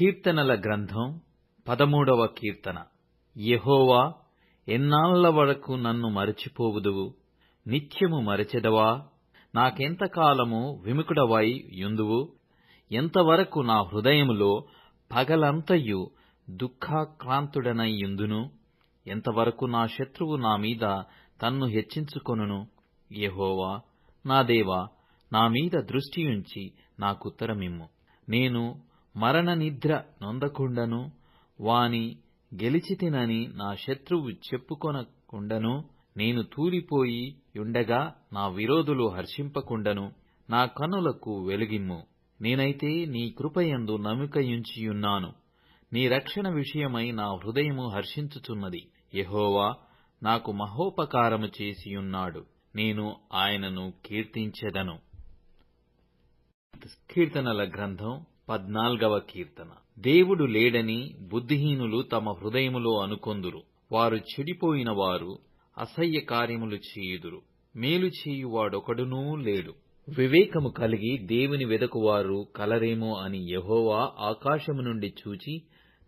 కీర్తనల గ్రంథం పదమూడవ కీర్తన. యహోవా ఎన్నాళ్ళ వరకు నన్ను మరచిపోవుదువు? నిత్యము మరచెదవా? నాకెంతకాలము విముకుడవై యుందువు? ఎంతవరకు నా హృదయములో పగలంతయు దుఃఖాక్రాంతుడనై యుందును? ఎంతవరకు నా శత్రువు నా మీద తన్ను హెచ్చించుకొనును? యహోవా నా దేవా నా మీద దృష్టియుంచి నాకుత్తరమిమ్ము. నేను మరణనిద్ర నొందకుండను వాని గెలిచితినని నా శత్రువు చెప్పుకొనకుండను నేను తూలిపోయి యుండగా నా విరోధులు హర్షింపకుండను నా కన్నులకు వెలుగిమ్ము. నేనైతే నీ కృపయందు నమ్మికయుంచియున్నాను నీ రక్షణ విషయమై నా హృదయము హర్షించుచున్నది. యెహోవా నాకు మహోపకారము చేసియున్నాడు. నేను ఆయనను కీర్తించెదను. కీర్తనల గ్రంథం పద్నాల్గవ కీర్తన. దేవుడు లేడని బుద్ధిహీనులు తమ హృదయములో అనుకొందురు. వారు చెడిపోయిన వారు అసహ్య కార్యములు చేయుదురు. మేలు చేయువాడొకడునూ లేడు. వివేకము కలిగి దేవుని వెదకువారు కలరేమో అని యహోవా ఆకాశము నుండి చూచి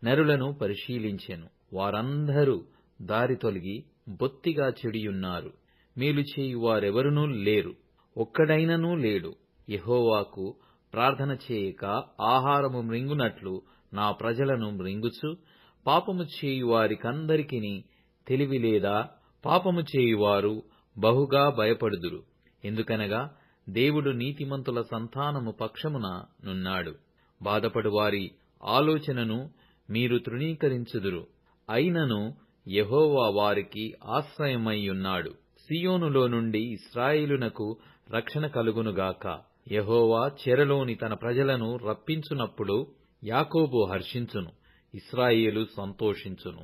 నరులను పరిశీలించెను. వారందరూ దారి తొలగి బొత్తిగా చెడియున్నారు. మేలు చేయువారెవరునూ లేరు. ఒక్కడైననూ లేడు. యహోవాకు ప్రార్థన చేయక ఆహారము మృంగునట్లు నా ప్రజలను మృంగుచు. పాపము చేయువారికందరికిని తెలివి లేదా? పాపము చేయువారు బహుగా భయపడుదురు. ఎందుకనగా దేవుడు నీతిమంతుల సంతానము పక్షమున నున్నాడు. బాధపడువారి ఆలోచనను మీరు తృణీకరించుదురు. అయినను యెహోవా వారికి ఆశ్రయమయ్యున్నాడు సియోనులో నుండి ఇస్రాయిలునకు రక్షణ కలుగునుగాక. యెహోవా చెరలోని తన ప్రజలను రప్పించునప్పుడు యాకోబు హర్షించును ఇస్రాయేలు సంతోషించును.